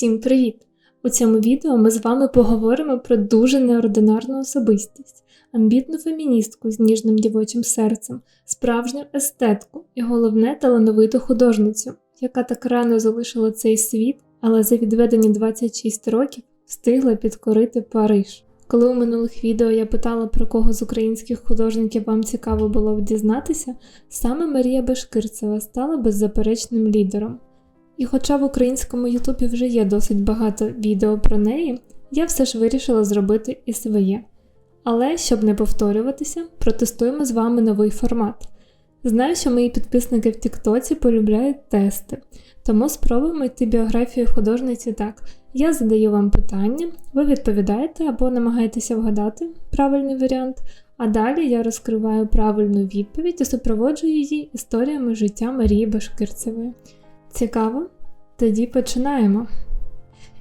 Всім привіт! У цьому відео ми з вами поговоримо про дуже неординарну особистість, амбітну феміністку з ніжним дівочим серцем, справжню естетку і головне талановиту художницю, яка так рано залишила цей світ, але за відведені 26 років встигла підкорити Париж. Коли у минулих відео я питала про кого з українських художників вам цікаво було б дізнатися, саме Марія Башкирцева стала беззаперечним лідером. І хоча в українському Ютубі вже є досить багато відео про неї, я все ж вирішила зробити і своє. Але щоб не повторюватися, протестуємо з вами новий формат. Знаю, що мої підписники в Тіктоці полюбляють тести, тому спробуємо йти біографію художниці так. Я задаю вам питання, ви відповідаєте або намагаєтеся вгадати правильний варіант, а далі я розкриваю правильну відповідь і супроводжую її історіями життя Марії Башкирцевої. Цікаво? Тоді починаємо.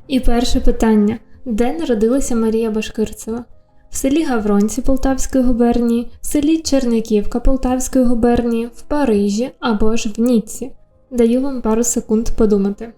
І перше питання: де народилася Марія Башкирцева? В селі Гавронці Полтавської губернії, в селі Черняківка Полтавської губернії, в Парижі або ж в Ніцці. Даю вам пару секунд подумати.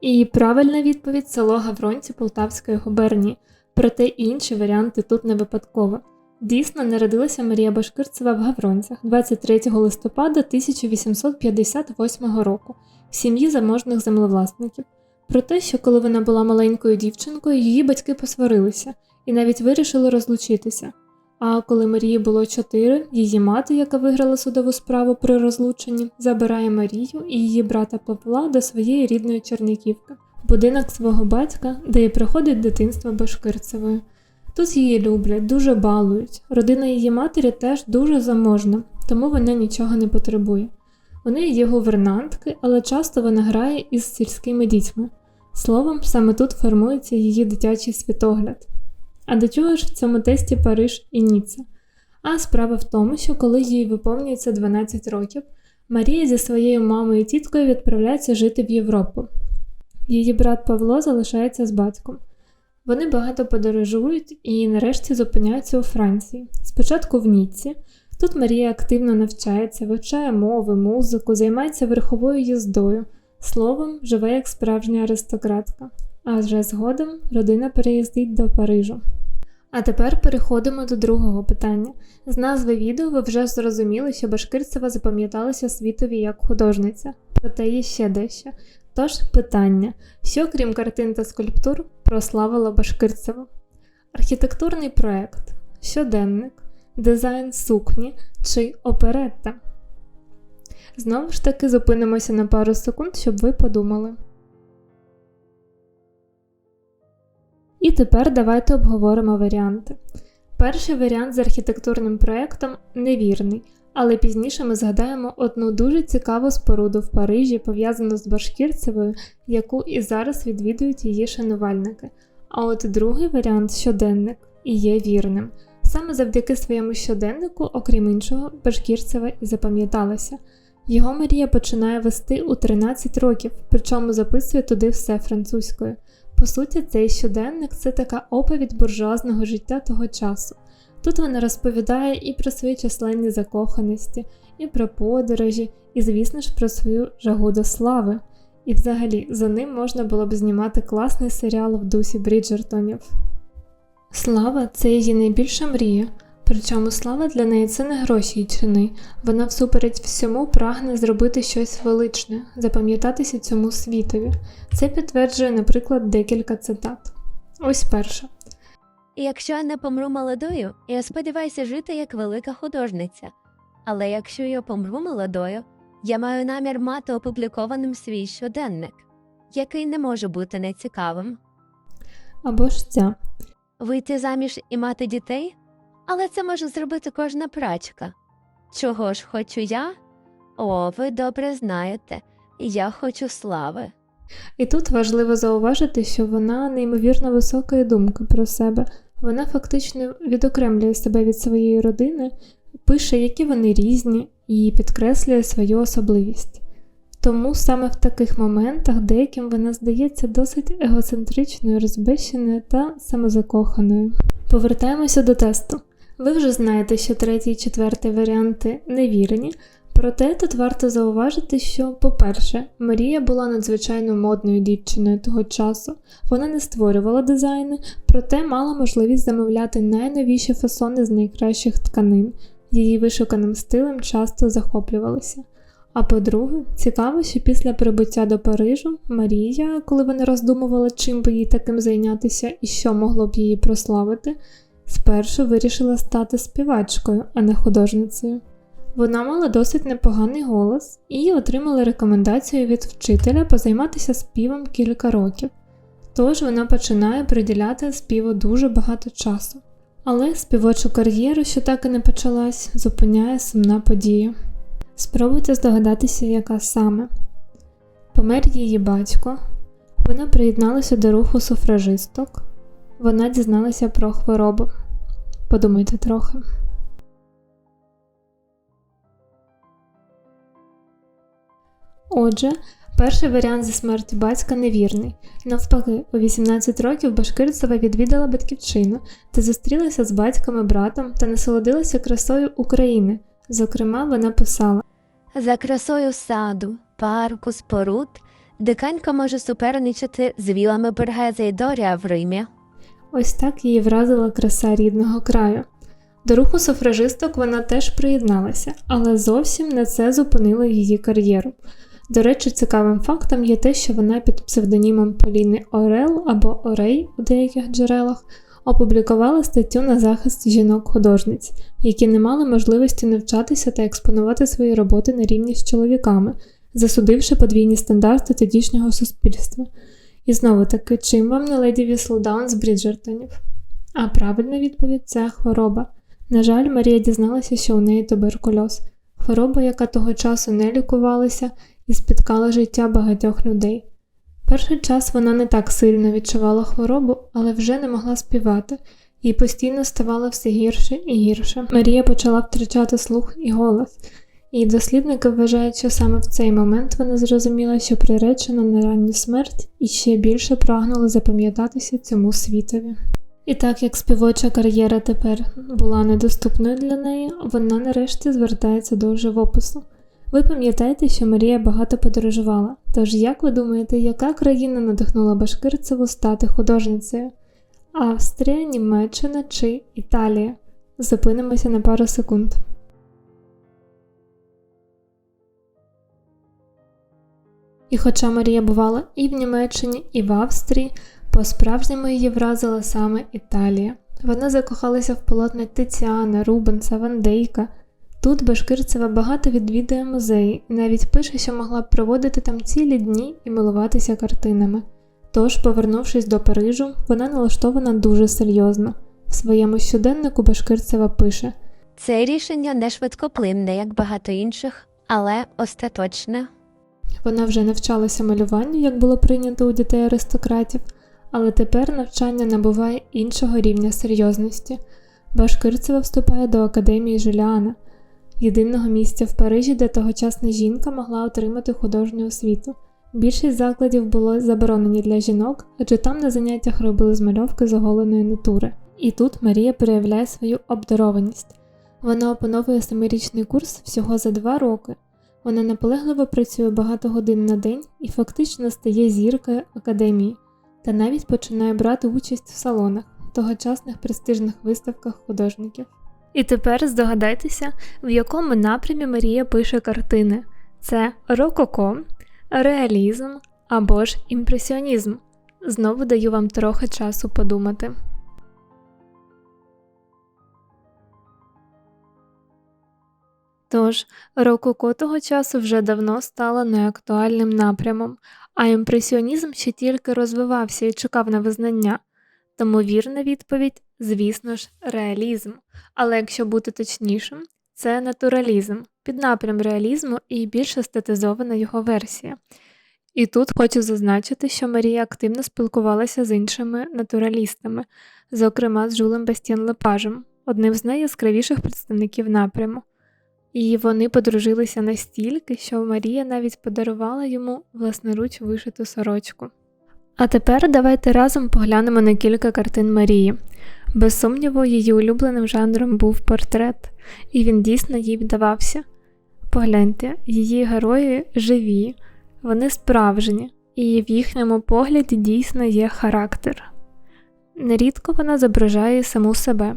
І правильна відповідь село Гавронці Полтавської губернії, проте інші варіанти тут не випадково. Дійсно, народилася Марія Башкирцева в Гавронцях 23 листопада 1858 року в сім'ї заможних землевласників. Про те, що коли вона була маленькою дівчинкою, її батьки посварилися і навіть вирішили розлучитися. А коли Марії було чотири, її мати, яка виграла судову справу при розлученні, забирає Марію і її брата Павла до своєї рідної Черняківки, будинок свого батька, де і проходить дитинство Башкирцевою. Тут її люблять, дуже балують. Родина її матері теж дуже заможна, тому вона нічого не потребує. Вони є гувернантки, але часто вона грає із сільськими дітьми. Словом, саме тут формується її дитячий світогляд. А до чого ж в цьому тесті Париж і Ніцца? А справа в тому, що коли їй виповнюється 12 років, Марія зі своєю мамою і тіткою відправляється жити в Європу. Її брат Павло залишається з батьком. Вони багато подорожують і нарешті зупиняються у Франції. Спочатку в Ніцці. Тут Марія активно навчається, вивчає мови, музику, займається верховою їздою, словом, живе як справжня аристократка. А вже згодом родина переїздить до Парижу. А тепер переходимо до другого питання. З назви відео ви вже зрозуміли, що Башкирцева запам'яталася світові як художниця, проте є ще дещо. Тож питання, що крім картин та скульптур прославила Башкирцева? Архітектурний проект, щоденник, дизайн сукні чи оперетта? Знову ж таки зупинимося на пару секунд, щоб ви подумали. І тепер давайте обговоримо варіанти. Перший варіант з архітектурним проєктом невірний, але пізніше ми згадаємо одну дуже цікаву споруду в Парижі, пов'язану з Башкірцевою, яку і зараз відвідують її шанувальники. А от другий варіант щоденник і є вірним. Саме завдяки своєму щоденнику, окрім іншого, Башкірцева і запам'яталася. Його Марія починає вести у 13 років, причому записує туди все французькою. По суті, цей щоденник це така оповідь буржуазного життя того часу. Тут вона розповідає і про свої численні закоханості, і про подорожі, і, звісно ж, про свою жагу до слави. І взагалі за ним можна було б знімати класний серіал в дусі Бріджертонів. Слава це її найбільша мрія, причому слава для неї це не гроші й чини, вона всупереч всьому прагне зробити щось величне, запам'ятатися цьому світові. Це підтверджує, наприклад, декілька цитат. Ось перша. І якщо я не помру молодою, я сподіваюся жити як велика художниця. Але якщо я помру молодою, я маю намір мати опублікованим свій щоденник, який не може бути нецікавим. Або ж ця. Вийти заміж і мати дітей? Але це може зробити кожна прачка. Чого ж хочу я? О, ви добре знаєте, я хочу слави. І тут важливо зауважити, що вона неймовірно високої думки про себе. Вона фактично відокремлює себе від своєї родини, пише, які вони різні, і підкреслює свою особливість. Тому саме в таких моментах деяким вона здається досить егоцентричною, розбещеною та самозакоханою. Повертаємося до тесту. Ви вже знаєте, що третій і четвертий варіанти невірні, Проте тут варто зауважити, що, по-перше, Марія була надзвичайно модною дівчиною того часу. Вона не створювала дизайни, проте мала можливість замовляти найновіші фасони з найкращих тканин. Її вишуканим стилем часто захоплювалися. А по-друге, цікаво, що після прибуття до Парижу Марія, коли вона роздумувала, чим би їй таким зайнятися і що могло б її прославити, спершу вирішила стати співачкою, а не художницею. Вона мала досить непоганий голос і отримала рекомендацію від вчителя позайматися співом кілька років. Тож вона починає приділяти співу дуже багато часу. Але співочу кар'єру, що так і не почалась, зупиняє сумна подія. Спробуйте здогадатися, яка саме. Помер її батько, вона приєдналася до руху суфражисток, вона дізналася про хворобу. Подумайте трохи. Отже, перший варіант зі смертю батька невірний. Навпаки, у 18 років Башкирцева відвідала батьківщину та зустрілася з батьком і братом та насолодилася красою України. Зокрема, вона писала За красою саду, парку, споруд, диканька може суперничати з вілами Бергеза і Дорія в Римі. ось так її вразила краса рідного краю. До руху суфражисток вона теж приєдналася, але зовсім не це зупинило її кар'єру. До речі, цікавим фактом є те, що вона під псевдонімом Поліни Орел або Орей у деяких джерелах опублікувала статтю на захист жінок-художниць, які не мали можливості навчатися та експонувати свої роботи на рівні з чоловіками, засудивши подвійні стандарти тодішнього суспільства. І знову таки, чим вам не леді Віслдаун з Бріджертонів? А правильна відповідь це хвороба. На жаль, Марія дізналася, що у неї туберкульоз, хвороба, яка того часу не лікувалася і спіткала життя багатьох людей. Перший час вона не так сильно відчувала хворобу, але вже не могла співати, їй постійно ставало все гірше і гірше. Марія почала втрачати слух і голос, і дослідники вважають, що саме в цей момент вона зрозуміла, що приречена на ранню смерть і ще більше прагнула запам'ятатися цьому світові. І так як співоча кар'єра тепер була недоступною для неї, вона нарешті звертається до живопису. Ви пам'ятаєте, що Марія багато подорожувала, тож як ви думаєте, яка країна надихнула Башкирцеву стати художницею? Австрія, Німеччина чи Італія? Зупинимося на пару секунд. І хоча Марія бувала і в Німеччині, і в Австрії, по-справжньому її вразила саме Італія. Вона закохалася в полотна Тиціана, Рубенса, Ван Дейка. Тут Башкирцева багато відвідує музеї і навіть пише, що могла б проводити там цілі дні і милуватися картинами. Тож, повернувшись до Парижу, вона налаштована дуже серйозно. В своєму щоденнику Башкирцева пише Це рішення не швидкоплинне, як багато інших, але остаточне. Вона вже навчалася малюванню, як було прийнято у дітей аристократів, але тепер навчання набуває іншого рівня серйозності. Башкирцева вступає до академії Жуліана, єдиного місця в Парижі, де тогочасна жінка могла отримати художню освіту. Більшість закладів було заборонені для жінок, адже там на заняттях робили змальовки з оголеної натури. І тут Марія проявляє свою обдарованість. Вона опановує семирічний курс всього за два роки. Вона наполегливо працює багато годин на день і фактично стає зіркою академії, та навіть починає брати участь в салонах, тогочасних престижних виставках художників. І тепер здогадайтеся, в якому напрямі Марія пише картини: це рококо, реалізм або ж імпресіонізм. Знову даю вам трохи часу подумати. Тож, рококо того часу вже давно стало неактуальним напрямом, а імпресіонізм ще тільки розвивався і чекав на визнання. Тому вірна відповідь, звісно ж, реалізм. Але якщо бути точнішим, це натуралізм, піднапрям реалізму і більш естетизована його версія. І тут хочу зазначити, що Марія активно спілкувалася з іншими натуралістами, зокрема з Жулем Бастіан Лепажем, одним з найяскравіших представників напряму. І вони подружилися настільки, що Марія навіть подарувала йому власноруч вишиту сорочку. А тепер давайте разом поглянемо на кілька картин Марії. Без сумніву, її улюбленим жанром був портрет, і він дійсно їй вдавався. погляньте, її герої живі, вони справжні, і в їхньому погляді дійсно є характер. Нерідко вона зображає саму себе.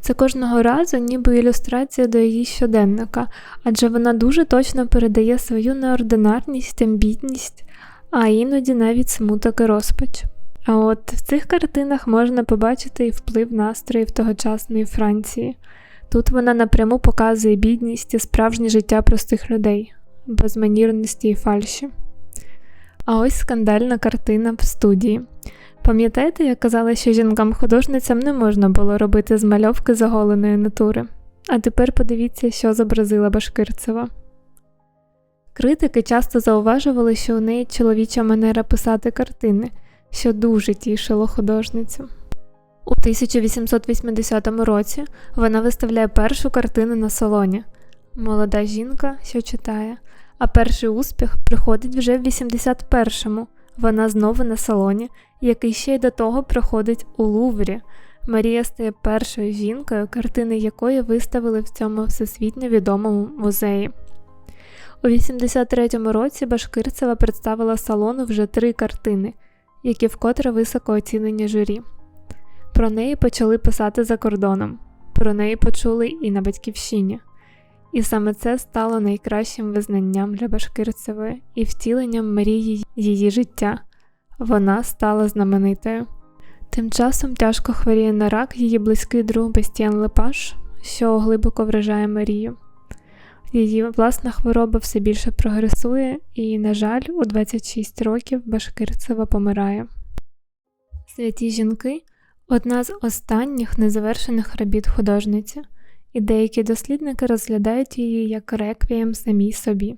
Це кожного разу ніби ілюстрація до її щоденника, адже вона дуже точно передає свою неординарність, амбітність, а іноді навіть смуток і розпач. А от в цих картинах можна побачити і вплив настроїв тогочасної Франції. Тут вона напряму показує бідність і справжнє життя простих людей, безманірності і фальші. А ось скандальна картина в студії. Пам'ятаєте, я казала, що жінкам-художницям не можна було робити змальовки заголеної натури? А тепер подивіться, що зобразила Башкирцева. Критики часто зауважували, що у неї чоловіча манера писати картини, що дуже тішило художницю. У 1880 році вона виставляє першу картину на салоні Молода жінка, що читає, а перший успіх приходить вже в 81-му. Вона знову на салоні, який ще й до того проходить у Луврі. Марія стає першою жінкою, картини якої виставили в цьому всесвітньо відомому музеї. У 83-му році Башкирцева представила салону вже три картини, які вкотре високо оцінені журі. Про неї почали писати за кордоном, про неї почули і на батьківщині. І саме це стало найкращим визнанням для Башкирцевої і втіленням мрії її життя. Вона стала знаменитою. Тим часом тяжко хворіє на рак її близький друг Бастіан Лепаш, що глибоко вражає Марію. Її власна хвороба все більше прогресує, і, на жаль, у 26 років Башкирцева помирає. Святі жінки одна з останніх незавершених робіт художниці, і деякі дослідники розглядають її як реквієм самій собі.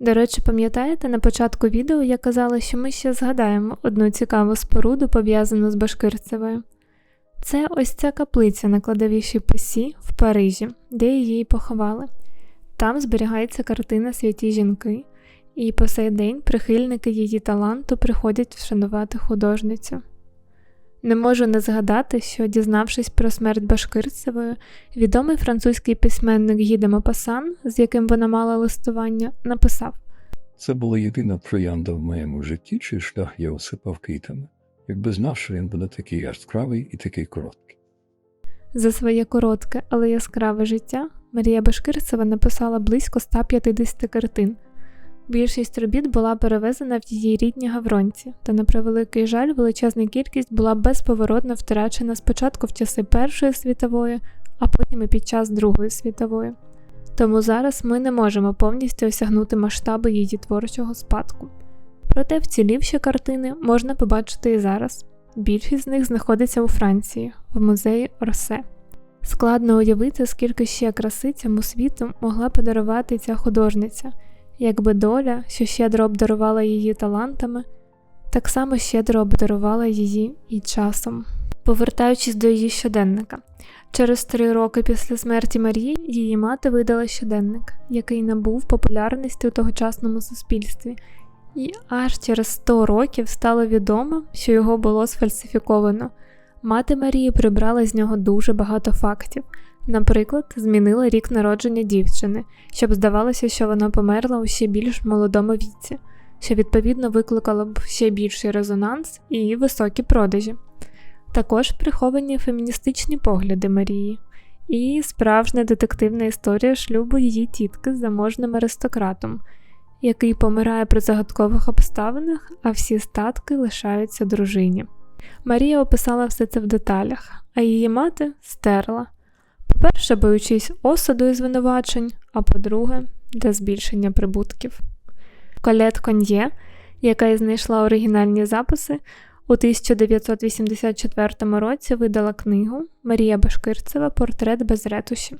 До речі, пам'ятаєте, на початку відео я казала, що ми ще згадаємо одну цікаву споруду, пов'язану з Башкирцевою. Це ось ця каплиця на кладовішій посі в Парижі, де її поховали. Там зберігається картина святі жінки, і по сей день прихильники її таланту приходять вшанувати художницю. Не можу не згадати, що, дізнавшись про смерть Башкирцевої, відомий французький письменник Гіде Мопасан, з яким вона мала листування, написав Це була єдина троянда в моєму житті, чий шлях я осипав квітами. Якби знав, що він буде такий яскравий і такий короткий. За своє коротке, але яскраве життя Марія Башкирцева написала близько 150 картин. Більшість робіт була перевезена в її рідні Гавронці, та, на превеликий жаль, величезна кількість була безповоротно втрачена спочатку в часи Першої світової, а потім і під час Другої світової. Тому зараз ми не можемо повністю осягнути масштаби її творчого спадку. Проте вцілівші картини можна побачити і зараз. Більшість з них знаходиться у Франції, в музеї Орсе. Складно уявити, скільки ще краси цьому світу могла подарувати ця художниця, якби доля, що щедро обдарувала її талантами, так само щедро обдарувала її і часом. Повертаючись до її щоденника, через три роки після смерті Марії її мати видала щоденник, який набув популярності у тогочасному суспільстві, і аж через 100 років стало відомо, що його було сфальсифіковано. Мати Марії прибрала з нього дуже багато фактів. Наприклад, змінила рік народження дівчини, щоб здавалося, що вона померла у ще більш молодому віці, що відповідно викликало б ще більший резонанс і високі продажі. Також приховані феміністичні погляди Марії і справжня детективна історія шлюбу її тітки з заможним аристократом, який помирає при загадкових обставинах, а всі статки лишаються дружині. Марія описала все це в деталях, а її мати стерла. По-перше, боючись осуду і звинувачень, а по-друге, для збільшення прибутків. Колет Кон'є, яка і знайшла оригінальні записи, у 1984 році видала книгу Марія Башкирцева Портрет без ретуші,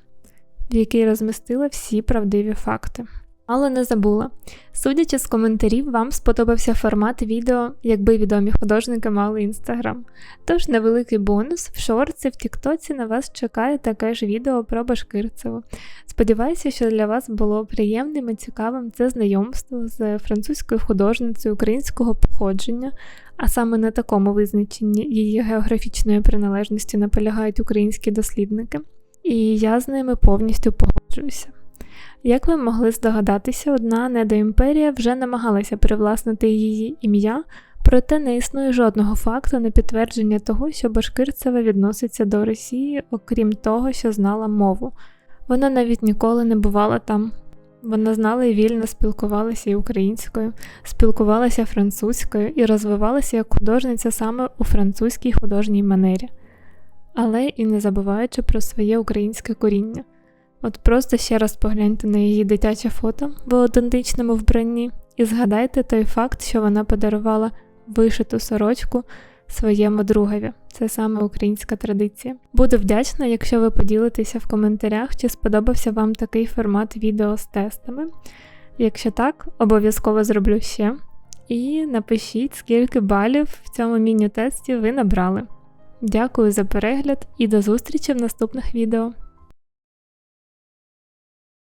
в якій розмістила всі правдиві факти. Але не забула. Судячи з коментарів, вам сподобався формат відео, якби відомі художники мали інстаграм. Тож невеликий бонус в шорці в Тіктоці на вас чекає таке ж відео про Башкирцеву. Сподіваюся, що для вас було приємним і цікавим це знайомство з французькою художницею українського походження, а саме на такому визначенні її географічної приналежності наполягають українські дослідники. І я з ними повністю погоджуюся. Як ви могли здогадатися, одна недоімперія вже намагалася привласнити її ім'я, проте не існує жодного факту на підтвердження того, що Башкирцева відноситься до Росії, окрім того, що знала мову. Вона навіть ніколи не бувала там. Вона знала і вільно спілкувалася і українською, спілкувалася французькою і розвивалася як художниця саме у французькій художній манері, але і не забуваючи про своє українське коріння. От просто ще раз погляньте на її дитяче фото в аутентичному вбранні і згадайте той факт, що вона подарувала вишиту сорочку своєму другові. Це саме українська традиція. Буду вдячна, якщо ви поділитеся в коментарях, чи сподобався вам такий формат відео з тестами. Якщо так, обов'язково зроблю ще. І напишіть, скільки балів в цьому міні-тесті ви набрали. Дякую за перегляд і до зустрічі в наступних відео.